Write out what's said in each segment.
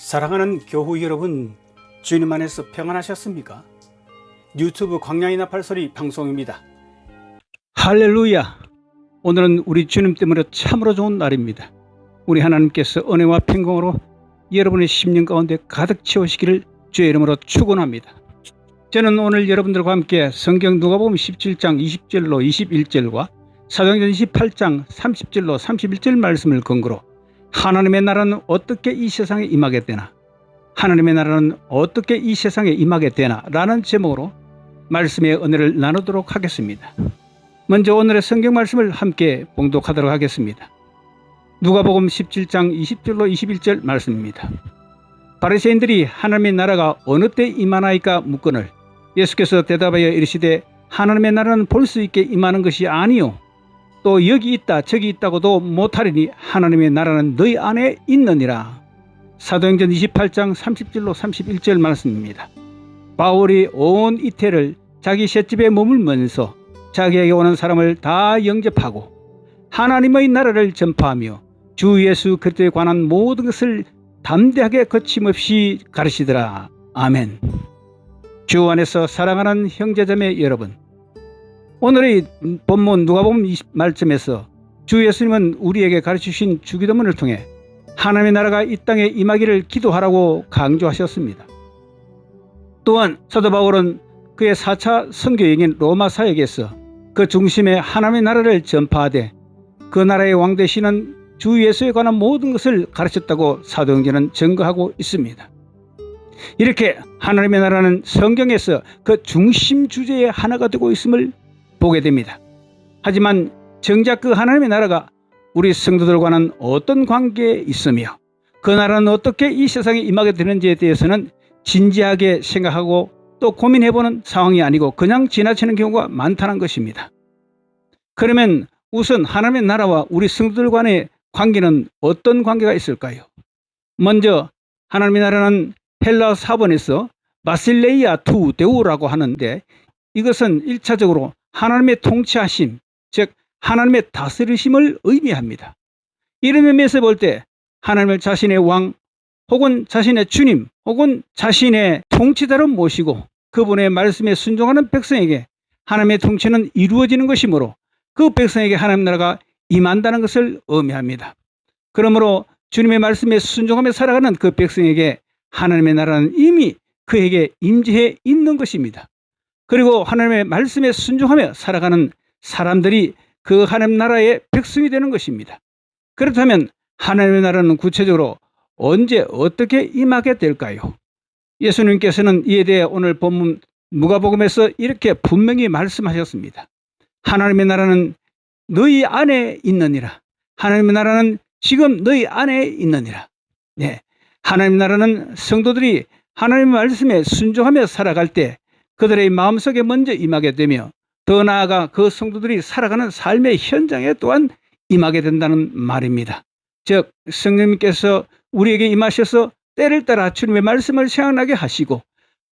사랑하는 교후 여러분, 주님 안에서 평안하셨습니까? 유튜브 광야의 나팔소리 방송입니다. 할렐루야! 오늘은 우리 주님 때문에 참으로 좋은 날입니다. 우리 하나님께서 은혜와 평강으로 여러분의 심령 가운데 가득 채우시기를 주의 이름으로 축원합니다. 저는 오늘 여러분들과 함께 성경 누가복음 17장 20절로 21절과 사도행전 28장 30절로 31절 말씀을 근거로 하나님의 나라는 어떻게 이 세상에 임하게 되나? 하나님의 나라는 어떻게 이 세상에 임하게 되나? 라는 제목으로 말씀의 은혜를 나누도록 하겠습니다. 먼저 오늘의 성경 말씀을 함께 봉독하도록 하겠습니다. 누가복음 17장 20절로 21절 말씀입니다. 바리새인들이 하나님의 나라가 어느 때 임하나이까 묻거늘 예수께서 대답하여 이르시되 하나님의 나라는 볼 수 있게 임하는 것이 아니요 또 여기 있다 저기 있다고도 못하리니 하나님의 나라는 너희 안에 있느니라. 사도행전 28장 30절로 31절 말씀입니다. 바울이 온 이태를 자기 셋집에 머물면서 자기에게 오는 사람을 다 영접하고 하나님의 나라를 전파하며 주 예수 그리스도에 관한 모든 것을 담대하게 거침없이 가르치더라. 아멘. 주 안에서 사랑하는 형제자매 여러분. 오늘의 본문 누가복음 20 말씀에서 주 예수님은 우리에게 가르치신 주기도문을 통해 하나님의 나라가 이 땅에 임하기를 기도하라고 강조하셨습니다. 또한 사도 바울은 그의 4차 선교행인 로마 사역에서 그 중심에 하나님의 나라를 전파하되 그 나라의 왕 되시는 주 예수에 관한 모든 것을 가르쳤다고 사도행전은 증거하고 있습니다. 이렇게 하나님의 나라는 성경에서 그 중심 주제의 하나가 되고 있음을 보게 됩니다. 하지만 정작 그 하나님의 나라가 우리 성도들과는 어떤 관계에 있으며 그 나라는 어떻게 이 세상에 임하게 되는지에 대해서는 진지하게 생각하고 또 고민해보는 상황이 아니고 그냥 지나치는 경우가 많다는 것입니다. 그러면 우선 하나님의 나라와 우리 성도들 간의 관계는 어떤 관계가 있을까요? 먼저 하나님의 나라는 헬라 사본에서 바실레이아 투 데우라고 하는데 이것은 1차적으로 하나님의 통치하심, 즉 하나님의 다스리심을 의미합니다. 이런 의미에서 볼 때 하나님을 자신의 왕 혹은 자신의 주님 혹은 자신의 통치자로 모시고 그분의 말씀에 순종하는 백성에게 하나님의 통치는 이루어지는 것이므로 그 백성에게 하나님 나라가 임한다는 것을 의미합니다. 그러므로 주님의 말씀에 순종하며 살아가는 그 백성에게 하나님의 나라는 이미 그에게 임재해 있는 것입니다. 그리고 하나님의 말씀에 순종하며 살아가는 사람들이 그 하나님 나라의 백성이 되는 것입니다. 그렇다면 하나님의 나라는 구체적으로 언제 어떻게 임하게 될까요? 예수님께서는 이에 대해 오늘 본문 누가복음에서 이렇게 분명히 말씀하셨습니다. 하나님의 나라는 너희 안에 있느니라. 하나님의 나라는 지금 너희 안에 있느니라. 네. 하나님의 나라는 성도들이 하나님의 말씀에 순종하며 살아갈 때 그들의 마음속에 먼저 임하게 되며 더 나아가 그 성도들이 살아가는 삶의 현장에 또한 임하게 된다는 말입니다. 즉 성령님께서 우리에게 임하셔서 때를 따라 주님의 말씀을 생각나게 하시고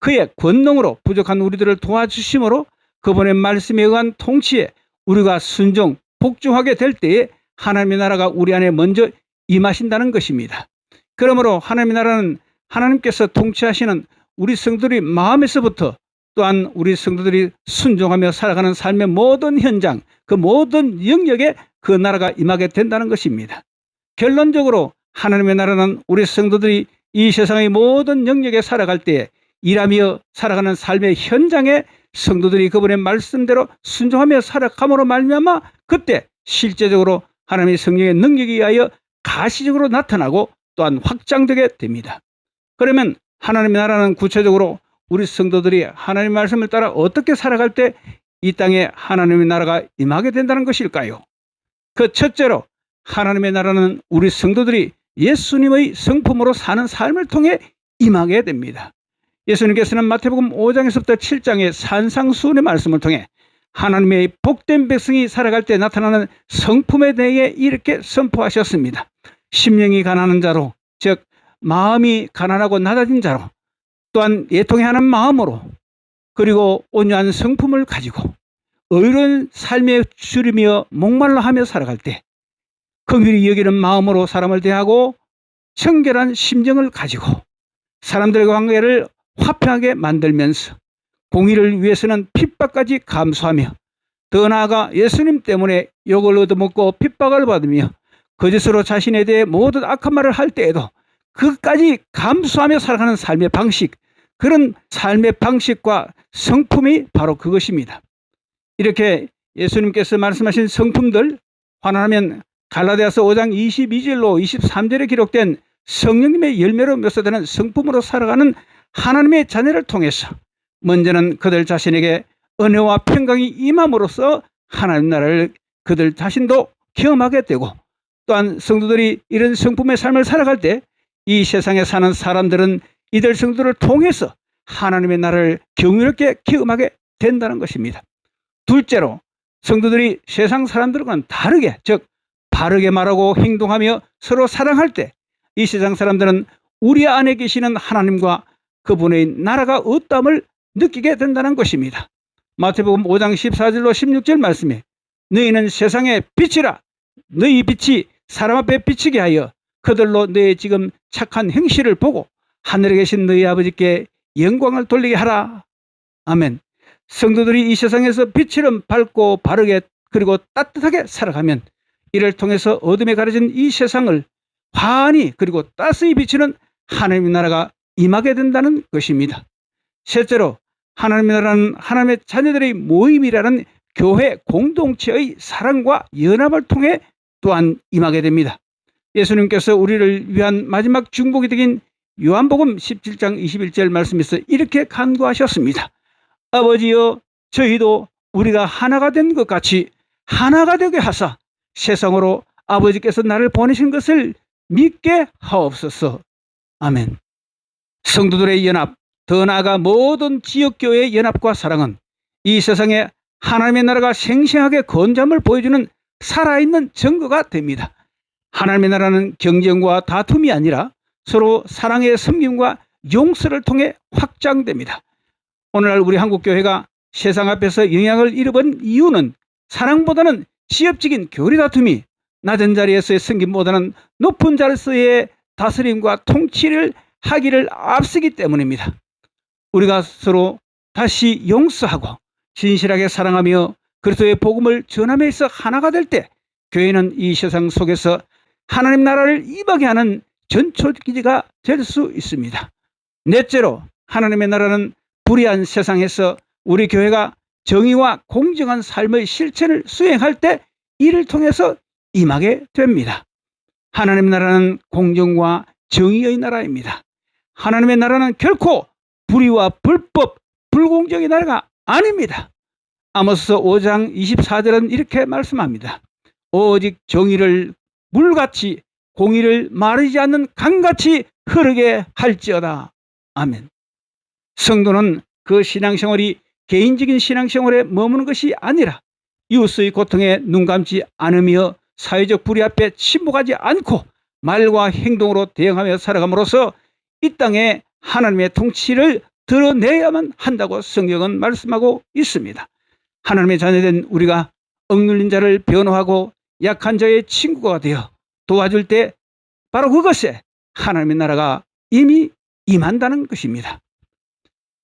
그의 권능으로 부족한 우리들을 도와주심으로 그분의 말씀에 의한 통치에 우리가 순종, 복종하게 될 때에 하나님의 나라가 우리 안에 먼저 임하신다는 것입니다. 그러므로 하나님의 나라는 하나님께서 통치하시는 우리 성도들이 마음에서부터 또한 우리 성도들이 순종하며 살아가는 삶의 모든 현장, 그 모든 영역에 그 나라가 임하게 된다는 것입니다. 결론적으로 하나님의 나라는 우리 성도들이 이 세상의 모든 영역에 살아갈 때 일하며 살아가는 삶의 현장에 성도들이 그분의 말씀대로 순종하며 살아감으로 말미암아 그때 실제적으로 하나님의 성령의 능력에 의하여 가시적으로 나타나고 또한 확장되게 됩니다. 그러면 하나님의 나라는 구체적으로 우리 성도들이 하나님의 말씀을 따라 어떻게 살아갈 때 이 땅에 하나님의 나라가 임하게 된다는 것일까요? 그 첫째로 하나님의 나라는 우리 성도들이 예수님의 성품으로 사는 삶을 통해 임하게 됩니다. 예수님께서는 마태복음 5장에서부터 7장의 산상수훈의 말씀을 통해 하나님의 복된 백성이 살아갈 때 나타나는 성품에 대해 이렇게 선포하셨습니다. 심령이 가난한 자로, 즉 마음이 가난하고 낮아진 자로, 또한 예통하는 마음으로, 그리고 온유한 성품을 가지고 의로운 삶에 줄이며 목말라 하며 살아갈 때 긍휼히 여기는 마음으로 사람을 대하고 청결한 심정을 가지고 사람들과 관계를 화평하게 만들면서 공의를 위해서는 핍박까지 감수하며 더 나아가 예수님 때문에 욕을 얻어먹고 핍박을 받으며 거짓으로 자신에 대해 모든 악한 말을 할 때에도 그까지 감수하며 살아가는 삶의 방식, 그런 삶의 방식과 성품이 바로 그것입니다. 이렇게 예수님께서 말씀하신 성품들 환원하면 갈라디아서 5장 22절로 23절에 기록된 성령님의 열매로 묘사되는 성품으로 살아가는 하나님의 자녀를 통해서 먼저는 그들 자신에게 은혜와 평강이 임함으로써 하나님 나라를 그들 자신도 경험하게 되고 또한 성도들이 이런 성품의 삶을 살아갈 때 이 세상에 사는 사람들은 이들 성도를 통해서 하나님의 나라를 경유롭게 경험하게 된다는 것입니다. 둘째로 성도들이 세상 사람들과는 다르게 즉 바르게 말하고 행동하며 서로 사랑할 때 이 세상 사람들은 우리 안에 계시는 하나님과 그분의 나라가 어떠함을 느끼게 된다는 것입니다. 마태복음 5장 14절로 16절 말씀에 너희는 세상의 빛이라 너희 빛이 사람 앞에 비치게 하여 그들로 너의 지금 착한 행실을 보고 하늘에 계신 너희 아버지께 영광을 돌리게 하라. 아멘. 성도들이 이 세상에서 빛처럼 밝고 바르게 그리고 따뜻하게 살아가면 이를 통해서 어둠에 가려진 이 세상을 환히 그리고 따스히 비추는 하나님의 나라가 임하게 된다는 것입니다. 셋째로 하나님의 나라는 하나님의 자녀들의 모임이라는 교회 공동체의 사랑과 연합을 통해 또한 임하게 됩니다. 예수님께서 우리를 위한 마지막 중복이 되긴 요한복음 17장 21절 말씀에서 이렇게 간구하셨습니다. 아버지여 저희도 우리가 하나가 된 것 같이 하나가 되게 하사 세상으로 아버지께서 나를 보내신 것을 믿게 하옵소서. 아멘. 성도들의 연합, 더 나아가 모든 지역교회의 연합과 사랑은 이 세상에 하나님의 나라가 생생하게 건잠을 보여주는 살아있는 증거가 됩니다. 하나님의 나라는 경쟁과 다툼이 아니라 서로 사랑의 섬김과 용서를 통해 확장됩니다. 오늘날 우리 한국교회가 세상 앞에서 영향을 잃어본 이유는 사랑보다는 지엽적인 교리 다툼이 낮은 자리에서의 섬김보다는 높은 자리에서의 다스림과 통치를 하기를 앞서기 때문입니다. 우리가 서로 다시 용서하고 진실하게 사랑하며 그리스도의 복음을 전함에 서 하나가 될 때 교회는 이 세상 속에서 하나님 나라를 임하게 하는 전초기지가 될 수 있습니다. 넷째로 하나님의 나라는 불의한 세상에서 우리 교회가 정의와 공정한 삶의 실천을 수행할 때 이를 통해서 임하게 됩니다. 하나님 나라는 공정과 정의의 나라입니다. 하나님의 나라는 결코 불의와 불법, 불공정의 나라가 아닙니다. 아모스 5장 24절은 이렇게 말씀합니다. 오직 정의를 물같이 공의를 마르지 않는 강같이 흐르게 할지어다. 아멘. 성도는 그 신앙생활이 개인적인 신앙생활에 머무는 것이 아니라 이웃의 고통에 눈 감지 않으며 사회적 불의 앞에 침묵하지 않고 말과 행동으로 대응하며 살아감으로써 이 땅에 하나님의 통치를 드러내야만 한다고 성경은 말씀하고 있습니다. 하나님의 자녀된 우리가 억눌린 자를 변호하고 약한 자의 친구가 되어 도와줄 때 바로 그것에 하나님의 나라가 이미 임한다는 것입니다.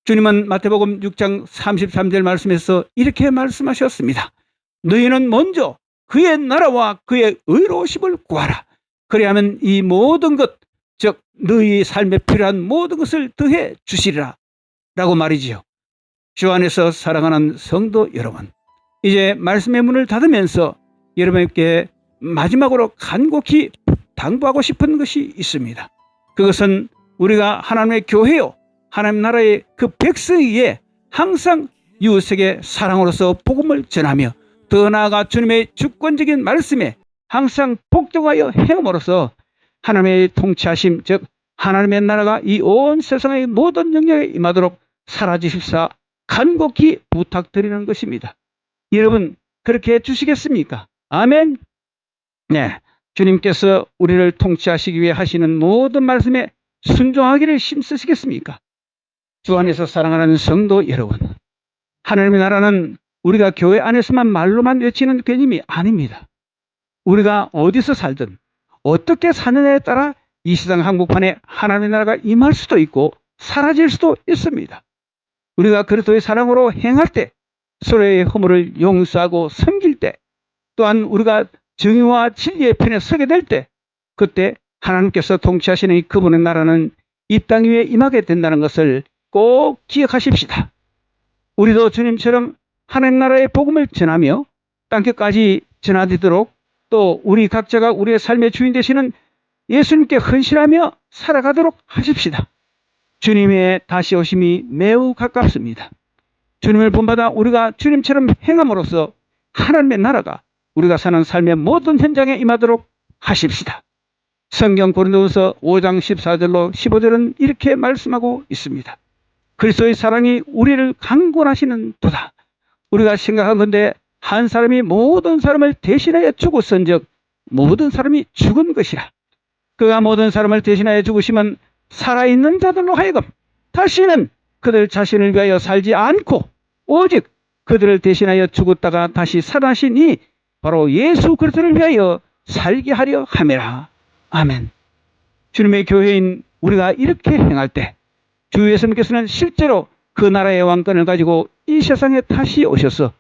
주님은 마태복음 6장 33절 말씀에서 이렇게 말씀하셨습니다. 너희는 먼저 그의 나라와 그의 의로우심을 구하라. 그리하면 이 모든 것, 즉 너희 삶에 필요한 모든 것을 더해 주시리라. 라고 말이지요. 주 안에서 사랑하는 성도 여러분, 이제 말씀의 문을 닫으면서 여러분께 마지막으로 간곡히 당부하고 싶은 것이 있습니다. 그것은 우리가 하나님의 교회요, 하나님 나라의 그 백성이에 항상 이웃에게 사랑으로서 복음을 전하며 더 나아가 주님의 주권적인 말씀에 항상 복종하여 행함으로써 하나님의 통치하심, 즉 하나님의 나라가 이 온 세상의 모든 영역에 임하도록 사라지십사 간곡히 부탁드리는 것입니다. 여러분 그렇게 해주시겠습니까? 아멘. 네, 주님께서 우리를 통치하시기 위해 하시는 모든 말씀에 순종하기를 힘쓰시겠습니까? 주 안에서 사랑하는 성도 여러분, 하나님의 나라는 우리가 교회 안에서만 말로만 외치는 개념이 아닙니다. 우리가 어디서 살든 어떻게 사느냐에 따라 이 세상 한복판에 하나님의 나라가 임할 수도 있고 사라질 수도 있습니다. 우리가 그리스도의 사랑으로 행할 때 서로의 허물을 용서하고 섬길 때 또한 우리가 정의와 진리의 편에 서게 될 때 그때 하나님께서 통치하시는 이 그분의 나라는 이 땅 위에 임하게 된다는 것을 꼭 기억하십시다. 우리도 주님처럼 하나님 나라의 복음을 전하며 땅끝까지 전하도록 또 우리 각자가 우리의 삶의 주인 되시는 예수님께 헌신하며 살아가도록 하십시다. 주님의 다시 오심이 매우 가깝습니다. 주님을 본받아 우리가 주님처럼 행함으로써 하나님의 나라가 우리가 사는 삶의 모든 현장에 임하도록 하십시다. 성경 고린도후서 5장 14절로 15절은 이렇게 말씀하고 있습니다. 그리스도의 사랑이 우리를 강권하시는 도다. 우리가 생각한 건데 한 사람이 모든 사람을 대신하여 죽었은즉 모든 사람이 죽은 것이라. 그가 모든 사람을 대신하여 죽으시면 살아있는 자들로 하여금 다시는 그들 자신을 위하여 살지 않고 오직 그들을 대신하여 죽었다가 다시 살아나시니 바로 예수 그리스도를 위하여 살게 하려 함이라. 아멘. 주님의 교회인 우리가 이렇게 행할 때 주 예수님께서는 실제로 그 나라의 왕권을 가지고 이 세상에 다시 오셔서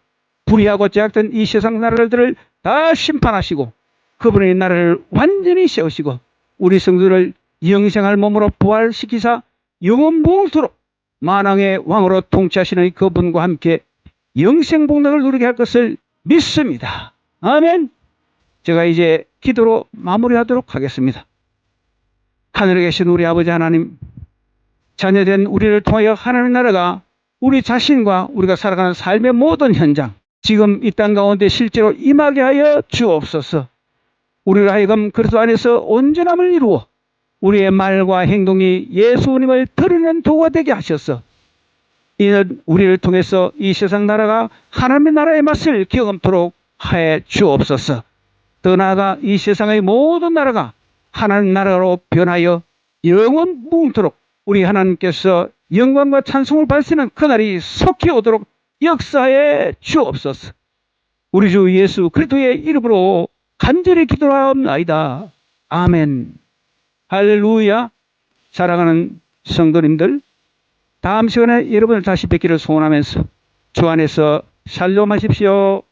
불의하고 제약된 이 세상 나라들을 다 심판하시고 그분의 나라를 완전히 세우시고 우리 성도를 영생할 몸으로 부활시키사 영원봉토록 만왕의 왕으로 통치하시는 그분과 함께 영생복락을 누리게 할 것을 믿습니다. 아멘. 제가 이제 기도로 마무리하도록 하겠습니다. 하늘에 계신 우리 아버지 하나님, 자녀된 우리를 통하여 하나님의 나라가 우리 자신과 우리가 살아가는 삶의 모든 현장, 지금 이 땅 가운데 실제로 임하게 하여 주옵소서. 우리를 하여금 그리스도 안에서 온전함을 이루어 우리의 말과 행동이 예수님을 드리는 도가 되게 하셔서 이는 우리를 통해서 이 세상 나라가 하나님의 나라의 맛을 경험토록 하여 주옵소서. 더 나아가 이 세상의 모든 나라가 하나님 나라로 변하여 영원 무궁토록 우리 하나님께서 영광과 찬송을 받으시는 그날이 속히 오도록 역사해 주옵소서. 우리 주 예수 그리스도의 이름으로 간절히 기도하옵나이다. 아멘. 할렐루야. 사랑하는 성도님들, 다음 시간에 여러분을 다시 뵙기를 소원하면서 주 안에서 샬롬하십시오.